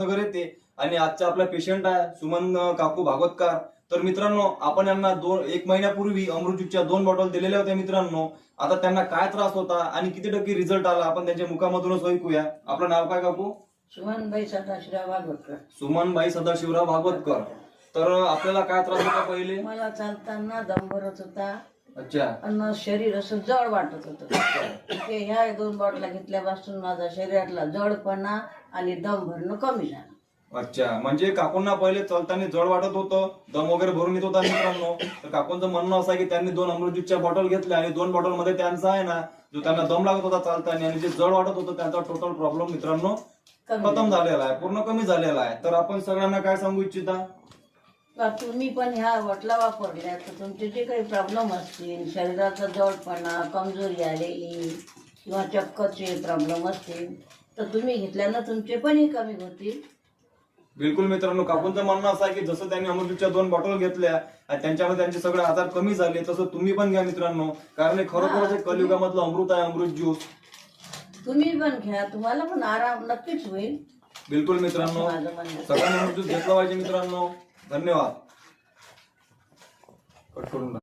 नगर येते आणि आजचा आपला पेशंट आहे सुमन काकू भागवतकार. तर मित्रांनो आपण यांना दोन एक महिन्यापूर्वी अमृतच्या दोन बॉटल दिलेल्या होत्या मित्रांनो. आता त्यांना काय त्रास होता आणि किती टक्के रिझल्ट आला आपण त्यांच्या मुखामधूनच ऐकूया. आपलं नाव काय काकू? सुमनबाई सदाशिवराव वाघोटकर सुमनबाई सदाशिवराव भागवतकर. तर आपल्याला काय त्रास होता पहिले? मला चालताना दम भरत होता. अच्छा. अन्न शरीर असं जड वाटत होतं. ते ह्या दोन बॉटला घेतल्यापासून माझा शरीरातला जडपणा आणि दम भरणं कमी झालं. अच्छा. म्हणजे काकूंना पहिले चालताना जड वाटत होतं दम वगैरे भरून येत होता मित्रांनो. तर काकूंचं म्हणणं असं की त्यांनी दोन अमृत ज्यूसच्या बॉटल घेतल्या आणि दोन बॉटलमध्ये त्यांचा आहे ना जो त्यांना दम लागत होता चालताना आणि जे जड वाटत होतं त्यांचा टोटल प्रॉब्लेम मित्रांनो खतम झालेला आहे पूर्ण कमी झालेला आहे. तर आपण सगळ्यांना काय सांगू इच्छिता? का तुम्ही पण ह्या बॉटला वापरल्या तर तुमचे जे काही प्रॉब्लेम असतील शरीराचा जडपणा कमजोरी आलेली किंवा चक्करचे प्रॉब्लेम असतील तर तुम्ही घेतल्यानं तुमचे पणही कमी होतील. बिलकुल मित्रांनो काकूंचं म्हणणं असं आहे की जसं त्यांनी अमृतच्या दोन बॉटल घेतल्या आणि त्यांच्यामध्ये त्यांचे सगळे आजार कमी झाले तसं तुम्ही पण घ्या मित्रांनो कारण हे खरोखरच एक कलियुगामधलं अमृत आहे अमृत ज्यूस तुम्ही पण घ्या तुम्हाला पण आराम नक्कीच होईल. बिलकुल मित्रांनो. सगळ्यांनी अमृत ज्यूस घेतलं पाहिजे मित्रांनो. धन्यवाद. कट करून